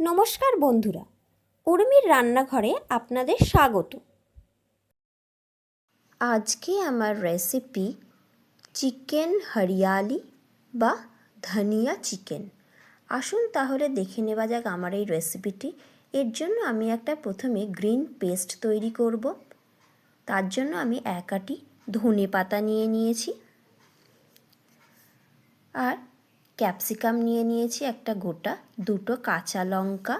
নমস্কার বন্ধুরা, উর্মির রান্নাঘরে আপনাদের স্বাগত। আজকে আমার রেসিপি চিকেন হরিয়ালি বা ধনিয়া চিকেন। আসুন তাহলে দেখে নেওয়া যাক আমার এই রেসিপিটি এর জন্য আমি একটা প্রথমে গ্রিন পেস্ট তৈরি করব। তার জন্য আমি এক আটি ধনে পাতা নিয়ে নিয়েছি। আর ক্যাপসিকাম নিয়ে নিয়েছি একটা গোটা, দুটো কাঁচা লঙ্কা,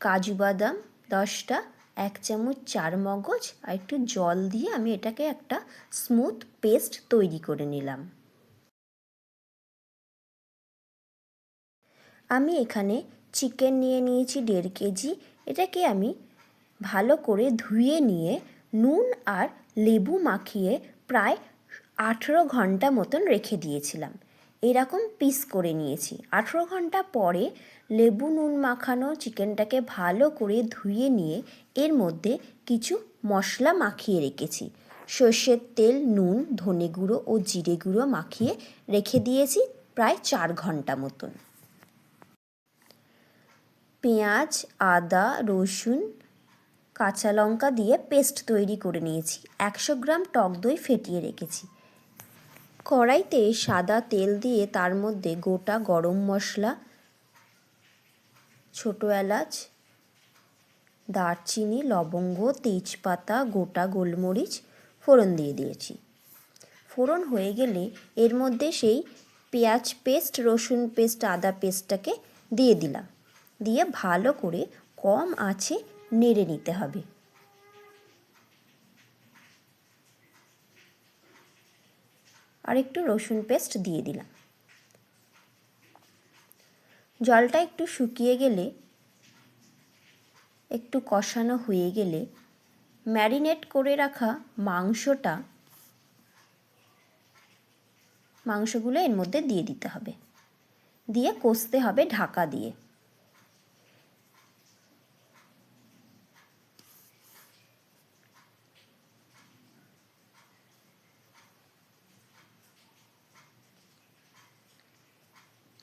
কাজু বাদাম, দশটা, এক চামচ চার মগজ আর একটু জল দিয়ে আমি এটাকে একটা স্মুথ পেস্ট তৈরি করে নিলাম। আমি এখানে চিকেন নিয়ে নিয়েছি দেড় কেজি। এটাকে আমি ভালো করে ধুয়ে নিয়ে নুন আর লেবু মাখিয়ে প্রায় আঠেরো ঘণ্টা মতন রেখে দিয়েছিলাম। এরকম পিস করে নিয়েছি। আঠেরো ঘণ্টা পরে লেবু নুন মাখানো চিকেনটাকে ভালো করে ধুয়ে নিয়ে এর মধ্যে কিছু মশলা মাখিয়ে রেখেছি। সর্ষের তেল, নুন, ধনে গুঁড়ো ও জিরে গুঁড়ো মাখিয়ে রেখে দিয়েছি প্রায় চার ঘণ্টা মতন। পেঁয়াজ, আদা, রসুন, কাঁচা লঙ্কা দিয়ে পেস্ট তৈরি করে নিয়েছি। একশো গ্রাম টক দই ফেটিয়ে রেখেছি। কড়াইতে সাদা তেল দিয়ে তার মধ্যে গোটা গরম মশলা, ছোটো এলাচ, দারচিনি, লবঙ্গ, তেজপাতা, গোটা গোলমরিচ ফোড়ন দিয়ে দিয়েছি। ফোড়ন হয়ে গেলে এর মধ্যে সেই পেঁয়াজ পেস্ট, রসুন পেস্ট, আদা পেস্টটাকে দিয়ে দিলাম। দিয়ে ভালো করে কম আঁচে নেড়ে নিতে হবে। আর একটু রসুন পেস্ট দিয়ে দিলাম। জলটা একটু শুকিয়ে গেলে, একটু কষানো হয়ে গেলে ম্যারিনেট করে রাখা মাংসটা, মাংসগুলো এর মধ্যে দিয়ে দিতে হবে। দিয়ে কষতে হবে ঢাকা দিয়ে।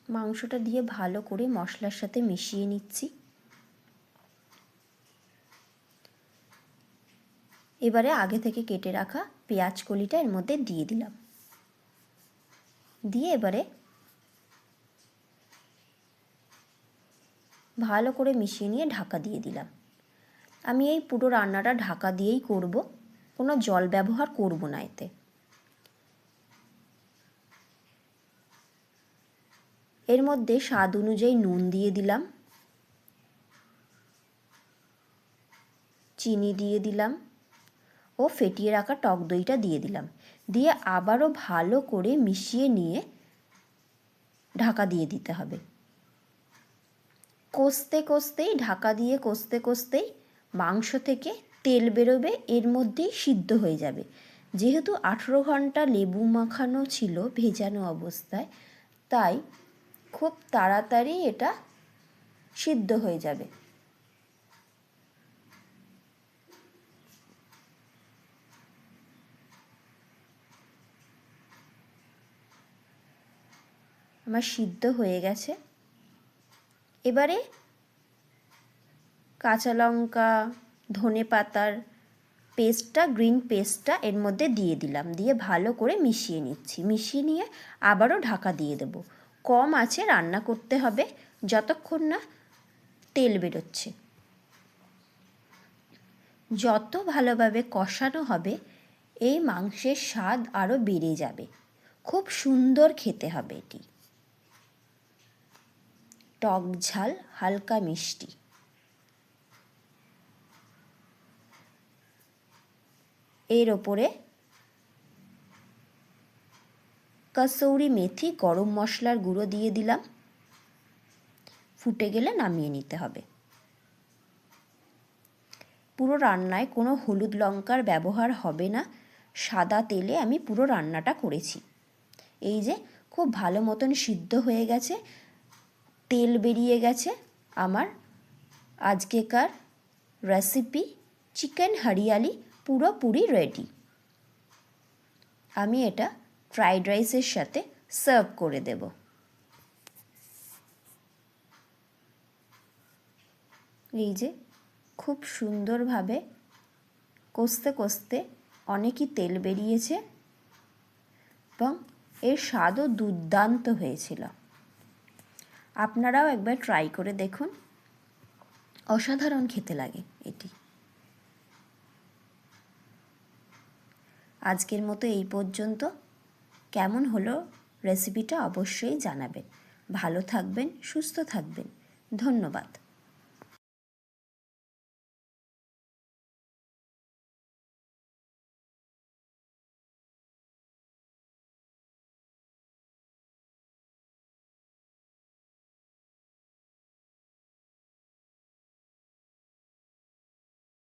মাংসটা দিয়ে ভালো করে মশলার সাথে মিশিয়ে নিচ্ছি। এবারে আগে থেকে কেটে রাখা পেঁয়াজ কলিটা এর মধ্যে দিয়ে দিলাম। দিয়ে এবারে ভালো করে মিশিয়ে নিয়ে ঢাকা দিয়ে দিলাম। আমি এই পুরো রান্নাটা ঢাকা দিয়েই করব, কোনো জল ব্যবহার করব না এতে। এর মধ্যে স্বাদ অনুযায়ী নুন দিয়ে দিলাম। চিনি দিয়ে দিলাম। ও ফেটিয়ে রাখা টক দইটা দিয়ে দিলাম। দিয়ে আবারও ভালো করে মিশিয়ে নিয়ে ঢাকা দিয়ে দিতে হবে। কষতে কষতেই, ঢাকা দিয়ে কষতে কষতেই মাংস থেকে তেল বেরোবে, এর মধ্যেই সিদ্ধ হয়ে যাবে। যেহেতু আঠেরো ঘণ্টা লেবু মাখানো ছিল, ভেজানো অবস্থায়, তাই খুব তাড়াতাড়ি এটা সিদ্ধ হয়ে যাবে। আমার সিদ্ধ হয়ে গেছে। এবারে কাঁচা লঙ্কা, ধনে পাতার পেস্টটা, গ্রিন পেস্টটা এর মধ্যে দিয়ে দিলাম। দিয়ে ভালো করে মিশিয়ে নিচ্ছি। মিশিয়ে নিয়ে আবারও ঢাকা দিয়ে দেবো। কম আছে রান্না করতে হবে, যতক্ষণ না তেল বেরোচ্ছে। যত ভালোভাবে কষানো হবে, এই মাংসের স্বাদ আরও বেড়ে যাবে। খুব সুন্দর খেতে হবে এটি। টক ঝাল, হালকা মিষ্টি। এর ওপরে কসৌরি মেথি, গরম মশলার গুঁড়ো দিয়ে দিলাম। ফুটে গেলে নামিয়ে নিতে হবে। পুরো রান্নায় কোনো হলুদ লঙ্কার ব্যবহার হবে না। সাদা তেলে আমি পুরো রান্নাটা করেছি। এই যে, খুব ভালো মতন সিদ্ধ হয়ে গেছে। তেল বেরিয়ে গেছে। আমার আজকেকার রেসিপি চিকেন হরিয়ালি পুরোপুরি রেডি আমি এটা ফ্রাইড রাইসের সাথে সার্ভ করে দেব। এই যে খুব সুন্দরভাবে কষতে কষতে অনেকই তেল বেরিয়েছে এবং এর স্বাদও দুর্দান্ত হয়েছিল। আপনারাও একবার ট্রাই করে দেখুন। অসাধারণ খেতে লাগে এটি। আজকের মতো এই পর্যন্ত। কেমন হলো? রেসিপিটা অবশ্যই জানাবেন। ভালো থাকবেন সুস্থ থাকবেন। ধন্যবাদ।